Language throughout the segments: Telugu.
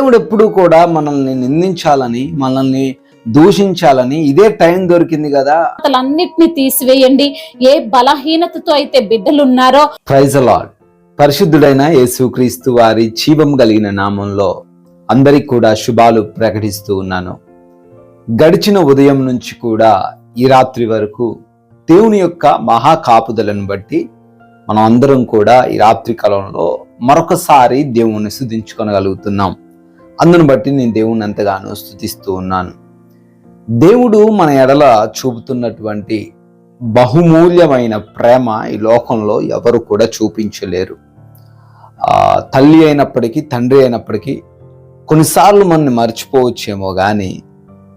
దేవుడు ఎప్పుడు కూడా మనల్ని నిందించాలని మనల్ని దూషించాలని ఇదే టైం దొరికింది కదా. అన్నిటిని తీసివేయండి. ఏ బలహీనతతో అయితే బిడ్డలు ఉన్నారో ప్రైజ్ లాడ్ పరిశుద్ధుడైన యేసుక్రీస్తు వారి జీవం కలిగిన నామంలో అందరికి కూడా శుభాలు ప్రకటిస్తూ ఉన్నాను. గడిచిన ఉదయం నుంచి కూడా ఈ రాత్రి వరకు దేవుని యొక్క మహా కాపుదలను బట్టి మనం అందరం కూడా ఈ రాత్రి కాలంలో మరొకసారి దేవుణ్ణి స్థుతించుకొనగలుగుతున్నాం అందును బట్టి నేను దేవుణ్ణి ఎంతగానో స్థుతిస్తూ ఉన్నాను. దేవుడు మన ఎడల చూపుతున్నటువంటి బహుమూల్యమైన ప్రేమ ఈ లోకంలో ఎవరు కూడా చూపించలేరు. తల్లి అయినప్పటికీ తండ్రి అయినప్పటికీ కొన్నిసార్లు మనల్ని మర్చిపోవచ్చేమో కానీ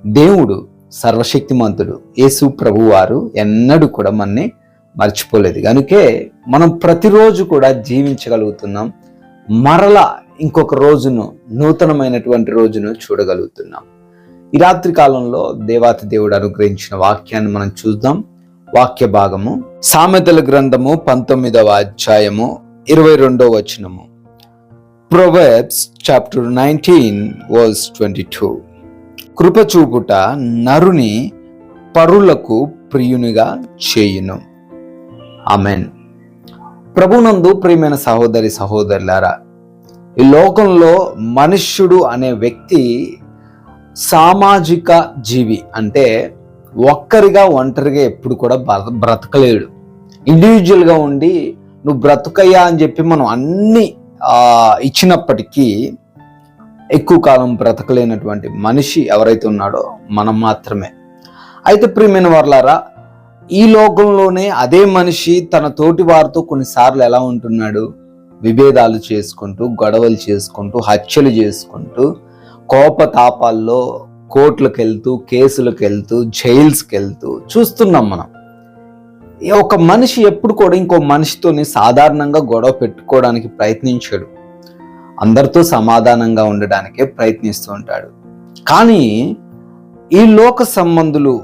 దేవుడు సర్వశక్తిమంతుడు యేసు ప్రభు వారు ఎన్నడూ కూడా మనని మర్చిపోలేదు. కనుకే మనం ప్రతిరోజు కూడా జీవించగలుగుతున్నాం. మరలా ఇంకొక రోజును నూతనమైనటువంటి రోజును చూడగలుగుతున్నాం. ఈ రాత్రి కాలంలో దేవాతి దేవుడు అనుగ్రహించిన వాక్యాన్ని మనం చూద్దాం. వాక్య భాగము సామెతల గ్రంథము పంతొమ్మిదవ అధ్యాయము ఇరవై రెండవ వచనము. Proverbs chapter nineteen verse twenty two. కృపచూపుట నరుని పరులకు ప్రియునిగా చేయును. ఆమెన్. ప్రభునందు ప్రియమైన సహోదరి సహోదరులారా ఈ లోకంలో మనుష్యుడు అనే వ్యక్తి సామాజిక జీవి అంటే ఒక్కరిగా ఒంటరిగా ఎప్పుడు కూడా బ్రత బ్రతకలేడు. ఇండివిజువల్గా ఉండి నువ్వు బ్రతుకయ్యా అని చెప్పి మనం అన్ని ఇచ్చినప్పటికీ ఎక్కువ కాలం బ్రతకలేనటువంటి మనిషి ఎవరైతే ఉన్నాడో మనం మాత్రమే. అయితే ప్రియమైన వర్లారా ఈ లోకంలోనే అదే మనిషి తన తోటి వారితో కొన్నిసార్లు ఎలా ఉంటున్నాడు? విభేదాలు చేసుకుంటూ గొడవలు చేసుకుంటూ హత్యలు చేసుకుంటూ కోపతాపాల్లో కోర్టులకు వెళ్తూ కేసులకు వెళ్తూ జైల్స్కి వెళ్తూ చూస్తున్నాం మనం. ఈ ఒక మనిషి ఎప్పుడు కూడా ఇంకో మనిషితోని సాధారణంగా గొడవ పెట్టుకోవడానికి ప్రయత్నించాడు. అందరితో సమాధానంగా ఉండడానికే ప్రయత్నిస్తూ ఉంటాడు. కానీ ఈ లోక సంబంధులు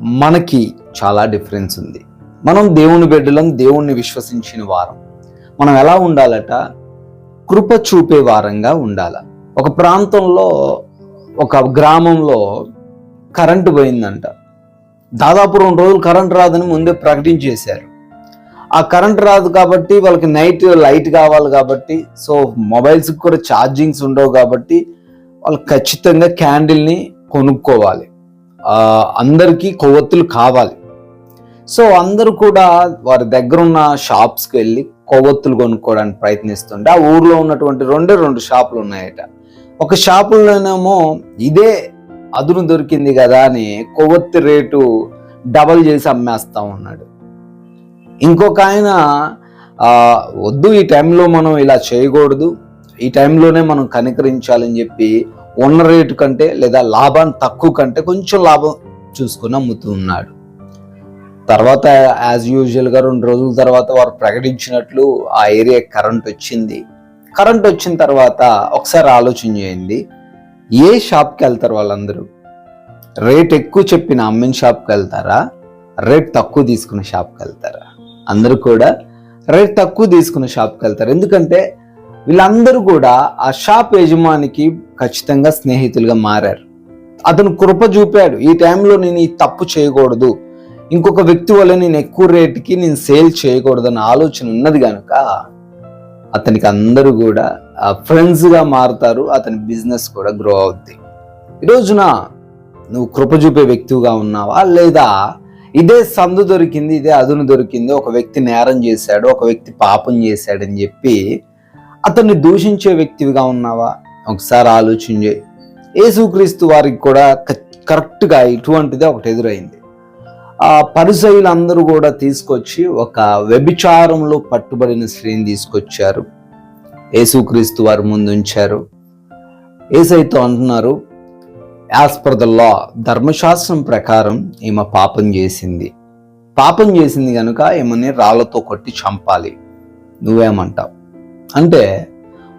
మనకి చాలా డిఫరెన్స్ ఉంది. మనం దేవుని బిడ్డలం దేవుణ్ణి విశ్వసించిన వారం. మనం ఎలా ఉండాలట? కృప చూపే వారంగా ఉండాల. ఒక ప్రాంతంలో ఒక గ్రామంలో కరెంటు పోయిందంట. దాదాపు రెండు రోజులు కరెంట్ రాదని ముందే ప్రకటించేశారు ఆ కరెంట్ రాదు కాబట్టి వాళ్ళకి నైట్ లైట్ కావాలి కాబట్టి సో మొబైల్స్కి కూడా ఛార్జింగ్స్ ఉండవు కాబట్టి వాళ్ళు ఖచ్చితంగా క్యాండిల్ని కొనుక్కోవాలి. అందరికీ కొవ్వొత్తులు కావాలి. సో అందరూ కూడా వారి దగ్గర ఉన్న షాప్స్కి వెళ్ళి కొవ్వొత్తులు కొనుక్కోవడానికి ప్రయత్నిస్తుంటే ఆ ఊర్లో ఉన్నటువంటి రెండే రెండు షాపులు ఉన్నాయట. ఒక షాపులోనేమో ఇదే అదును దొరికింది కదా అని కొవ్వొత్తి రేటు డబల్ చేసి అమ్మేస్తా ఉన్నాడు. ఇంకొక ఆయన వద్దు ఈ టైంలో మనం ఇలా చేయకూడదు. ఈ టైంలోనే మనం కనికరించాలని చెప్పి ఉన్న రేటు కంటే లేదా లాభాన్ని తక్కువ కంటే కొంచెం లాభం చూసుకుని అమ్ముతూ ఉన్నాడు. తర్వాత యాజ్ యూజువల్గా రెండు రోజుల తర్వాత వారు ప్రకటించినట్లు ఆ ఏరియా కరెంట్ వచ్చింది. కరెంట్ వచ్చిన తర్వాత ఒకసారి ఆలోచన చేయండి. ఏ షాప్కి వెళ్తారు వాళ్ళందరూ? రేట్ ఎక్కువ చెప్పిన అమ్మిన షాప్కి వెళ్తారా? రేట్ తక్కువ తీసుకున్న షాప్కి వెళ్తారా? అందరూ కూడా రేట్ తక్కువ తీసుకున్న షాప్కి వెళ్తారు. ఎందుకంటే వీళ్ళందరూ కూడా ఆ షాప్ యజమానికి ఖచ్చితంగా స్నేహితులుగా మారారు. అతను కృప చూపాడు. ఈ టైంలో నేను ఈ తప్పు చేయకూడదు. ఇంకొక వ్యక్తి వల్ల నేను ఎక్కువ రేటుకి నేను సేల్ చేయకూడదన్న ఆలోచన ఉన్నది కనుక అతనికి అందరూ కూడా ఫ్రెండ్స్గా మారుతారు అతని బిజినెస్ కూడా గ్రో అవుద్ది. ఈరోజున నువ్వు కృప చూపే వ్యక్తిగా ఉన్నావా? లేదా ఇదే సందు దొరికింది ఇదే అదును దొరికింది ఒక వ్యక్తి నేరం చేశాడు ఒక వ్యక్తి పాపం చేశాడని చెప్పి అతన్ని దూషించే వ్యక్తివిగా ఉన్నావా? ఒకసారి ఆలోచించే యేసుక్రీస్తు వారికి కూడా క- కరెక్ట్గా ఇటువంటిదే ఒకటి ఎదురైంది. ఆ పరిసయులందరూ కూడా తీసుకొచ్చి ఒక వ్యభిచారంలో పట్టుబడిన స్త్రీని తీసుకొచ్చారు. యేసుక్రీస్తు వారి ముందు ఉంచారు. ఏసైతో అంటున్నారు యాజ్ పర్ ద లా ధర్మశాస్త్రం ప్రకారం ఈమె పాపం చేసింది. పాపం చేసింది కనుక ఈమెని రాళ్ళతో కొట్టి చంపాలి. నువ్వేమంటావు? అంటే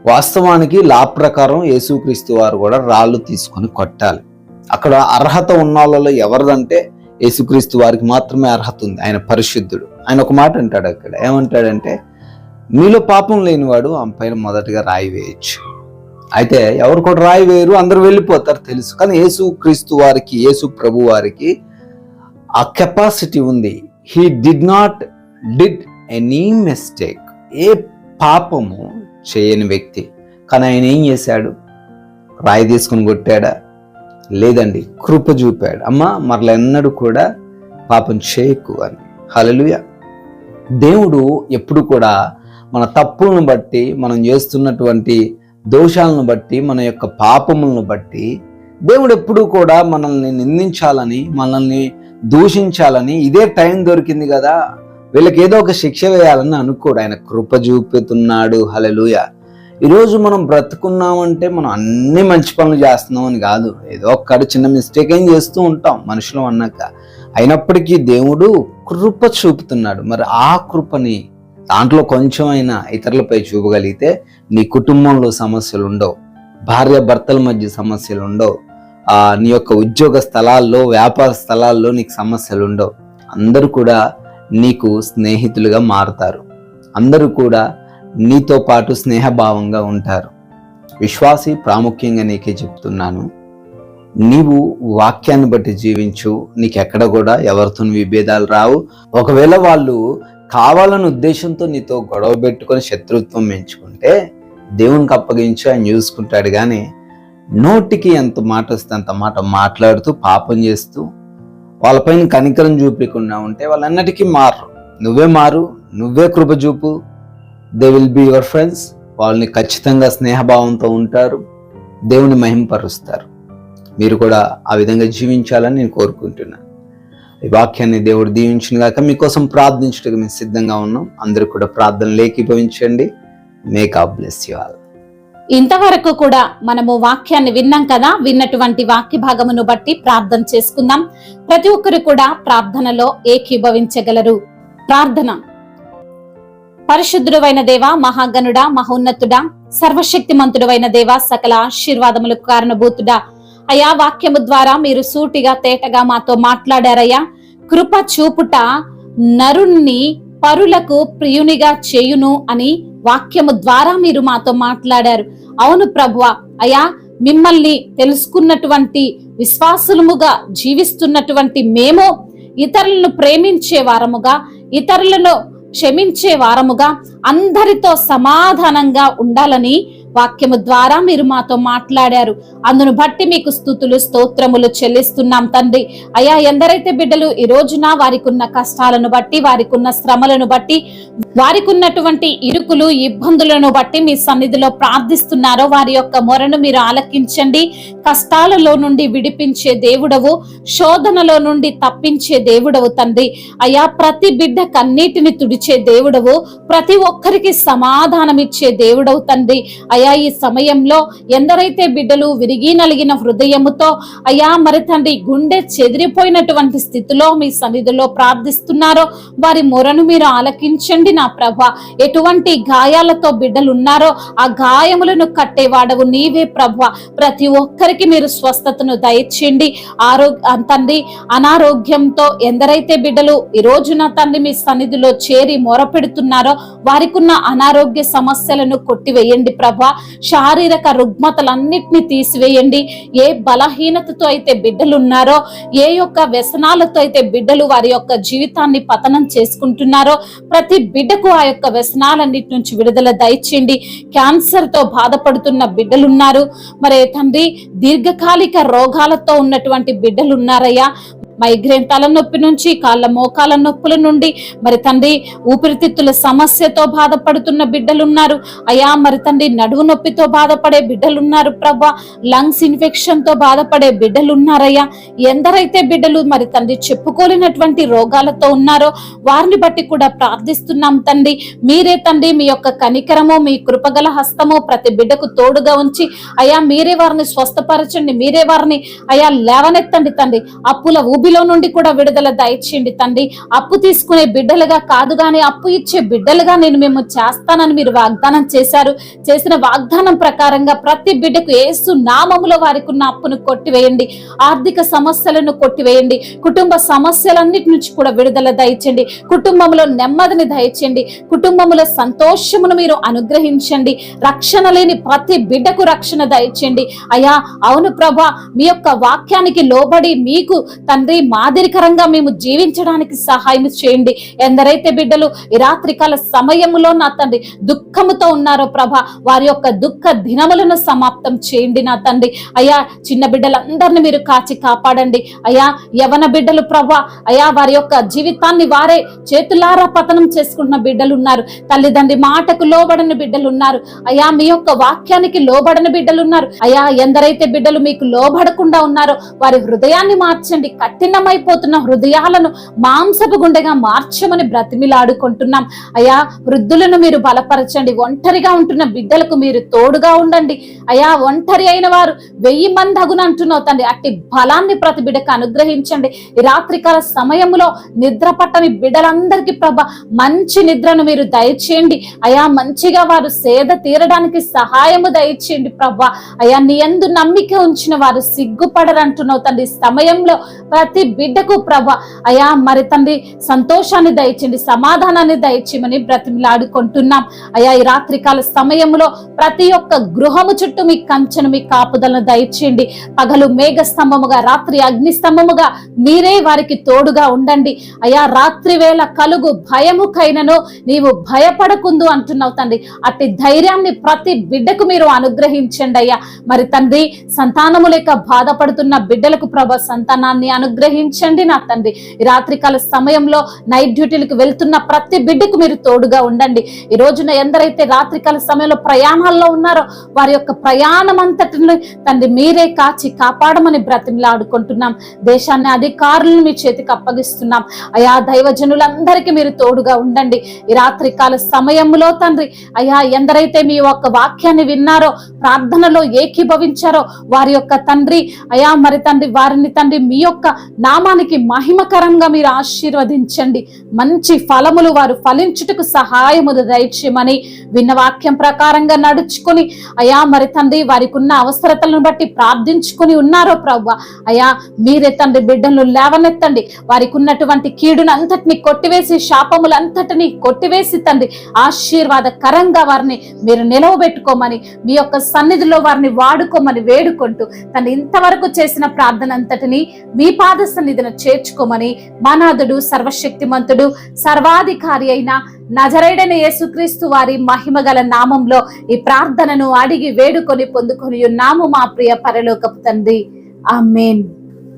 వాస్తవానికి లా ప్రకారం యేసుక్రీస్తు వారు కూడా రాళ్ళు తీసుకొని కొట్టాలి. అక్కడ అర్హత ఉన్న వాళ్ళలో ఎవరిదంటే యేసుక్రీస్తు వారికి మాత్రమే అర్హత ఉంది. ఆయన పరిశుద్ధుడు. ఆయన ఒక మాట అంటాడు అక్కడ. ఏమంటాడంటే మీలో పాపం లేనివాడు ఆమె పైన మొదటగా రాయి వేయచ్చు. అయితే ఎవరు కూడా రాయి వేయరు అందరూ వెళ్ళిపోతారు తెలుసు. కానీ యేసు క్రీస్తు వారికి యేసు ప్రభు వారికి ఆ కెపాసిటీ ఉంది. He did not did any mistake. ఏ పాపము చేయని వ్యక్తి. కానీ ఆయన ఏం చేశాడు? రాయి తీసుకుని కొట్టాడా? లేదండి కృప చూపాడు. అమ్మ మరల ఎన్నడూ కూడా పాపం చేయకు అని హలలుయ దేవుడు ఎప్పుడు కూడా మన తప్పులను బట్టి మనం చేస్తున్నటువంటి దోషాలను బట్టి మన యొక్క పాపములను బట్టి దేవుడు ఎప్పుడు కూడా మనల్ని నిందించాలని మనల్ని దూషించాలని ఇదే టైం దొరికింది కదా. వీళ్ళకి ఏదో ఒక శిక్ష వేయాలని అనుకోడు. ఆయన కృప చూపుతున్నాడు. హలలుయ ఈరోజు మనం బ్రతుకున్నామంటే మనం అన్ని మంచి పనులు చేస్తున్నాం అని కాదు. ఏదో ఒక్కడు చిన్న మిస్టేక్ ఏం చేస్తూ ఉంటాం మనుషులు అన్నాక. అయినప్పటికీ దేవుడు కృప చూపుతున్నాడు. మరి ఆ కృపని దాంట్లో కొంచెం అయినా ఇతరులపై చూపగలిగితే నీ కుటుంబంలో సమస్యలు ఉండవు. భార్య భర్తల మధ్య సమస్యలు ఉండవు. ఆ నీ యొక్క ఉద్యోగ స్థలాల్లో వ్యాపార స్థలాల్లో నీకు సమస్యలు ఉండవు. అందరూ కూడా నీకు స్నేహితులుగా మారుతారు. అందరూ కూడా నీతో పాటు స్నేహభావంగా ఉంటారు. విశ్వాసి ప్రాముఖ్యంగా నీకే చెప్తున్నాను. నీవు వాక్యాన్ని బట్టి జీవించు. నీకెక్కడ కూడా ఎవరితో విభేదాలు రావు. ఒకవేళ వాళ్ళు కావాలని ఉద్దేశంతో నీతో గొడవ పెట్టుకొని శత్రుత్వం పెంచుకుంటే దేవునికి అప్పగించి ఆయన చూసుకుంటాడు. కానీ నోటికి ఎంత మాట వస్తే అంత మాట మాట్లాడుతూ పాపం చేస్తూ వాళ్ళపైన కనికరం చూపించకుండా ఉంటే వాళ్ళన్నటికీ మారు నువ్వే మారు నువ్వే కృప చూపు they will be your friends వాళ్ళని ఖచ్చితంగా స్నేహభావంతో ఉంటారు. దేవుని మహింపరుస్తారు. మీరు కూడా ఆ విధంగా జీవించాలని నేను కోరుకుంటున్నాను. ఈ వాక్యాన్ని దేవుడు దీవించిన గాక మీకోసం ప్రార్థించడానికి మేము సిద్ధంగా ఉన్నాం. అందరూ కూడా ప్రార్థన లేఖీభవించండి make a bless your all ఇంతవరకు కూడా మనము వాక్యాన్ని విన్నాం కదా? విన్నటువంటి వాక్య భాగమును బట్టి ప్రార్థన చేసుకుందాం. ప్రతి ఒక్కరు కూడా ప్రార్థనలో ఏకీభవించగలరు. ప్రార్థన. పరిశుద్ధుడైన దేవ మహాగణుడా మహోన్నతుడా సర్వశక్తిమంతుడైన దేవ సకల ఆశీర్వాదములకు కారణభూతుడా. అయా వాక్యము ద్వారా మీరు సూటిగా తేటగా మాతో మాట్లాడారయ్యా. కృప చూపుట నరుణ్ణి పరులకు ప్రియునిగా చేయును అని వాక్యము ద్వారా మీరు మాతో మాట్లాడారు. అవును ప్రభువ అయా మిమ్మల్ని తెలుసుకున్నటువంటి విశ్వాసులముగా జీవిస్తున్నటువంటి మేము ఇతరులను ప్రేమించే వారముగా ఇతరులను క్షమించే వారముగా అందరితో సమాధానంగా ఉండాలని వాక్యము ద్వారా మీరు మాతో మాట్లాడారు. అందును బట్టి మీకు స్థుతులు స్తోత్రములు చెల్లిస్తున్నాం తండ్రి. అయా ఎందరైతే బిడ్డలు ఈ రోజున వారికి ఉన్న కష్టాలను బట్టి వారికి ఉన్న శ్రమలను బట్టి వారికి ఉన్నటువంటి ఇరుకులు ఇబ్బందులను బట్టి మీ సన్నిధిలో ప్రార్థిస్తున్నారో వారి యొక్క మొరను మీరు ఆలకించండి. కష్టాలలో నుండి విడిపించే దేవుడవు శోధనలో నుండి తప్పించే దేవుడవు తండ్రి. అయా ప్రతి బిడ్డ కన్నీటిని తుడిచే దేవుడవు ప్రతి ఒక్కరికి సమాధానమిచ్చే దేవుడవు తండ్రి. అయా ఈ సమయంలో ఎందరైతే బిడ్డలు విరిగి నలిగిన హృదయముతో అయా మరి తండ్రి గుండె చెదిరిపోయినటువంటి స్థితిలో మీ సన్నిధిలో ప్రార్థిస్తున్నారో వారి మొరను మీరు ఆలకించండి నా ప్రభ. ఎటువంటి గాయాలతో బిడ్డలు ఉన్నారో ఆ గాయములను కట్టేవాడవు నీవే ప్రభ. ప్రతి ఒక్కరికి మీరు స్వస్థతను దయచేయండి. ఆరోగ్య తండ్రి అనారోగ్యంతో ఎందరైతే బిడ్డలు ఈ రోజున తండ్రి మీ సన్నిధిలో చేరి మొరపెడుతున్నారో వారికి ఉన్న అనారోగ్య సమస్యలను కొట్టివేయండి ప్రభ. శారీరక రుగ్మతలన్నిటిని తీసివేయండి. ఏ బలహీనతతో అయితే బిడ్డలు ఉన్నారో ఏ యొక్క వ్యసనాలతో అయితే బిడ్డలు వారి యొక్క జీవితాన్ని పతనం చేసుకుంటున్నారో ప్రతి బిడ్డకు ఆ యొక్క వ్యసనాలన్నిటి నుంచి విడుదల దయచేయండి. క్యాన్సర్తో బాధపడుతున్న బిడ్డలున్నారు. మరి తండ్రి దీర్ఘకాలిక రోగాలతో ఉన్నటువంటి బిడ్డలు ఉన్నారయ్యా మైగ్రేన్ తలనొప్పి నుంచి కాళ్ళ మోకాల నొప్పుల నుండి మరి తండ్రి ఊపిరితిత్తుల సమస్యతో బాధపడుతున్న బిడ్డలున్నారు. అయా మరి తండ్రి నడువు నొప్పితో బాధపడే బిడ్డలున్నారు ప్రభా. లంగ్స్ ఇన్ఫెక్షన్తో బాధపడే బిడ్డలున్నారయ్యా. ఎందరైతే బిడ్డలు మరి తండ్రి చెప్పుకోలేనటువంటి రోగాలతో ఉన్నారో వారిని బట్టి కూడా ప్రార్థిస్తున్నాం తండ్రి. మీరే తండ్రి మీ యొక్క కనికరము మీ కృపగల హస్తము ప్రతి బిడ్డకు తోడుగా ఉంచి అయా మీరే వారిని స్వస్థపరచండి మీరే వారిని అయా లేవనెత్తండి తండ్రి. అప్పుల ఊబి అప్పులో నుండి కూడా విడుదల దయచేయండి తండ్రి. అప్పు తీసుకునే బిడ్డలుగా కాదు కానీ అప్పు ఇచ్చే బిడ్డలుగా నేను మేము చేస్తానని మీరు వాగ్దానం చేశారు. చేసిన వాగ్దానం ప్రకారంగా ప్రతి బిడ్డకు ఏసు నామములో వారికి ఉన్న అప్పును కొట్టివేయండి. ఆర్థిక సమస్యలను కొట్టివేయండి. కుటుంబ సమస్యలన్నిటి నుంచి కూడా విడుదల దయచండి కుటుంబంలో నెమ్మదిని దయచండి కుటుంబంలో సంతోషమును మీరు అనుగ్రహించండి. రక్షణ లేని ప్రతి బిడ్డకు రక్షణ దయచండి అయ్యా అవును ప్రభా మీ యొక్క వాక్యానికి లోబడి మీకు తండ్రి మాదిరికరంగా మేము జీవించడానికి సహాయం చేయండి. ఎందరైతే బిడ్డలు రాత్రికాల సమయంలో నా తండ్రి దుఃఖముతో ఉన్నారో ప్రభ వారి యొక్క దుఃఖ దినములను సమాప్తం చేయండి నా తండ్రి. అయ్యా చిన్న బిడ్డలందరినీ మీరు కాచి కాపాడండి. అయ్యా యవన బిడ్డలు ప్రభా అయ్యా వారి యొక్క జీవితాన్ని వారే చేతులారా పతనం చేసుకుంటున్న బిడ్డలు ఉన్నారు. తల్లిదండ్రి మాటకు లోబడని బిడ్డలు ఉన్నారు. అయ్యా మీ యొక్క వాక్యానికి లోబడని బిడ్డలు ఉన్నారు. అయ్యా ఎందరైతే బిడ్డలు మీకు లోబడకుండా ఉన్నారో వారి హృదయాన్ని మార్చండి కఠినమైపోతున్న హృదయాలను మాంసపు గుండెగా మార్చమని బ్రతిమిలాడుకుంటున్నాం. అయ్యా వృద్ధులను మీరు బలపరచండి. ఒంటరిగా ఉంటున్న బిడ్డలకు మీరు తోడుగా ఉండండి. అయ్యా ఒంటరి అయిన వారు వెయ్యి మంది అగున అంటున్నావు తండ్రి. అట్టి బలాన్ని ప్రతి బిడ్డకు అనుగ్రహించండి. రాత్రికాల సమయంలో నిద్ర పట్టని బిడ్డలందరికీ ప్రభ మంచి నిద్రను మీరు దయచేయండి. అయా మంచిగా వారు సేద తీరడానికి సహాయము దయచేయండి ప్రభా. అయా నీ ఎందు నమ్మిక ఉంచిన వారు సిగ్గుపడరంటున్నావు తండ్రి. సమయంలో ప్రతి బిడ్డకు ప్రభ అయా మరి తండ్రి సంతోషాన్ని దయచండి సమాధానాన్ని దయచేయమని బ్రతిమిలాడుకుంటున్నాం. అయా ఈ రాత్రికాల సమయంలో ప్రతి ఒక్క గృహము చుట్టూ మీ కంచెను మీ కాపుదలను దయచేయండి. పగలు మేఘ స్తంభముగా రాత్రి అగ్ని స్తంభముగా మీరే వారికి తోడుగా ఉండండి. అయా రాత్రి వేళ కలుగు భయముకైనను నీవు భయపడకుందు అంటున్నావు తండ్రి. అట్టి ధైర్యాన్ని ప్రతి బిడ్డకు మీరు అనుగ్రహించండి అయ్యా. మరి తండ్రి సంతానము లేక బాధపడుతున్న బిడ్డలకు ప్రభ సంతానాన్ని అనుగ్రహించండి నా తండ్రి. ఈ రాత్రికాల సమయంలో నైట్ డ్యూటీలకు వెళ్తున్న ప్రతి బిడ్డకు మీరు తోడుగా ఉండండి. ఈ రోజున ఎందరైతే రాత్రికాల సమయంలో ప్రయాణాల్లో ఉన్నారో వారి యొక్క ప్రయాణం అంతటిని తండ్రి మీరే కాచి కాపాడమని బ్రతిమలాడుకుంటున్నాం దేశాన్ని అధికారులను మీ చేతికి అప్పగిస్తున్నాం. అయా దైవజనులందరికీ మీరు తోడుగా ఉండండి. ఈ రాత్రికాల సమయంలో తండ్రి అయా ఎందరైతే మీ యొక్క వాక్యాన్ని విన్నారో ప్రార్థనలో ఏకీభవించారో వారి యొక్క తండ్రి అయా మరి తండ్రి వారిని తండ్రి మీ యొక్క నామానికి మహిమకరంగా మీరు ఆశీర్వదించండి. మంచి ఫలములు వారు ఫలించుటకు సహాయములు దయచేయమని విన్న వాక్యం ప్రకారంగా నడుచుకొని అయా మరి తండ్రి వారికి ఉన్న అవసరతలను బట్టి ప్రార్థించుకొని ఉన్నారో ప్రభు అయా మీరే తండ్రి బిడ్డలను లేవనెత్తండి. వారికి ఉన్నటువంటి కీడును అంతటిని కొట్టివేసి శాపములంతటిని కొట్టివేసి తండ్రి ఆశీర్వాదకరంగా వారిని మీరు నిలవబెట్టుకోమని మీ యొక్క సన్నిధిలో వారిని వాడుకోమని వేడుకుంటూ తను ఇంతవరకు చేసిన ప్రార్థన అంతటిని మీ పాద సన్నిధిని చేర్చుకోమని మనాథుడు సర్వశక్తిమంతుడు సర్వాధికారి అయిన నజరైడైన యేసుక్రీస్తు వారి మహిమగల నామంలో ఈ ప్రార్థనను అడిగి వేడుకొని పొందుకొని ఉన్నాము మా ప్రియ పరలోకపు తండ్రి. Amen.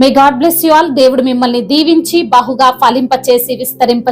May God bless you all దేవుడు మిమ్మల్ని దీవించి బహుగా ఫలింప చేసి విస్తరింప